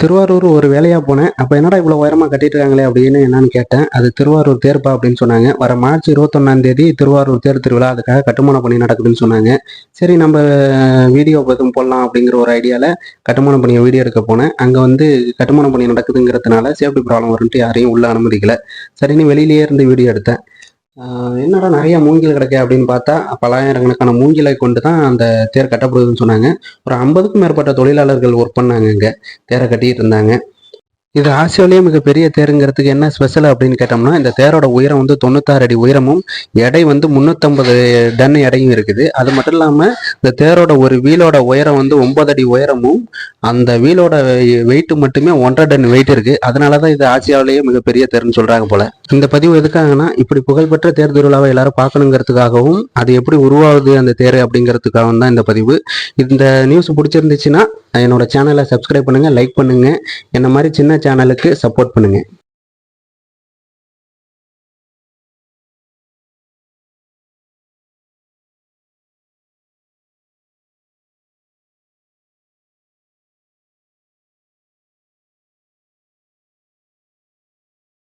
திருவாரூர் ஒரு வேலையாக போனேன். அப்போ என்னடா இவ்வளோ உயரமாக கட்டிட்டு இருக்காங்களே அப்படின்னு என்னன்னு கேட்டேன். அது திருவாரூர் தேர்ப்பா அப்படின்னு சொன்னாங்க. வர மார்ச் இருபத்தொன்னாம் தேதி திருவாரூர் தேர் திருவிழா அதுக்காக கட்டுமான பணி நடக்குதுன்னு சொன்னாங்க. சரி நம்ம வீடியோ எதுவும் போடலாம் அப்படிங்கிற ஒரு ஐடியாவில் கட்டுமான பணியை வீடியோ எடுக்க போனேன். அங்கே வந்து கட்டுமான பணி நடக்குதுங்கிறதுனால சேஃப்டி ப்ராப்ளம் வரும்ட்டு யாரையும் உள்ள அனுமதிக்கல. சரின்னு வெளியிலேயே இருந்து வீடியோ எடுத்தேன். என்னடா நிறைய மூங்கில் கிடைக்க அப்படின்னு பார்த்தா பலாயிரக்கணக்கான மூங்கிலை கொண்டு தான் அந்த தேர் கட்டப்படுதுன்னு சொன்னாங்க. ஒரு ஐம்பதுக்கும் மேற்பட்ட தொழிலாளர்கள் ஒர்க் பண்ணாங்க இங்கே. தேரை கட்டிட்டு இருந்தாங்க. இது ஆசியாவிலேயே மிகப்பெரிய தேருங்கிறதுக்கு என்ன ஸ்பெஷல் அப்படின்னு கேட்டோம்னா இந்த தேரோட உயரம் வந்து தொண்ணூத்தாறு அடி உயரமும் எடை வந்து முந்நூற்றம்பது டன் எடையும் இருக்குது. அது மட்டும் இல்லாமல் இந்த தேரோட ஒரு வீலோட உயரம் வந்து ஒன்பது அடி உயரமும் அந்த வீலோட வெயிட்டு மட்டுமே ஒன்றரை டன் வெயிட் இருக்குது அதனால தான் இது ஆசியாவிலேயே மிகப்பெரிய தேர்ன்னு சொல்கிறாங்க போல். இந்த பதிவு எதுக்காகனா இப்படி புகழ்பெற்ற தேர் திருவிழாவை எல்லாரும் பார்க்கணுங்கிறதுக்காகவும் அது எப்படி உருவாகுது அந்த தேர் அப்படிங்கிறதுக்காகவும் தான் இந்த பதிவு. இந்த நியூஸ் பிடிச்சிருந்துச்சுன்னா என்னோட சேனலை சப்ஸ்கிரைப் பண்ணுங்கள் லைக் பண்ணுங்கள் என்ன மாதிரி சின்ன சேனலுக்கு சப்போர்ட் பண்ணுங்கள்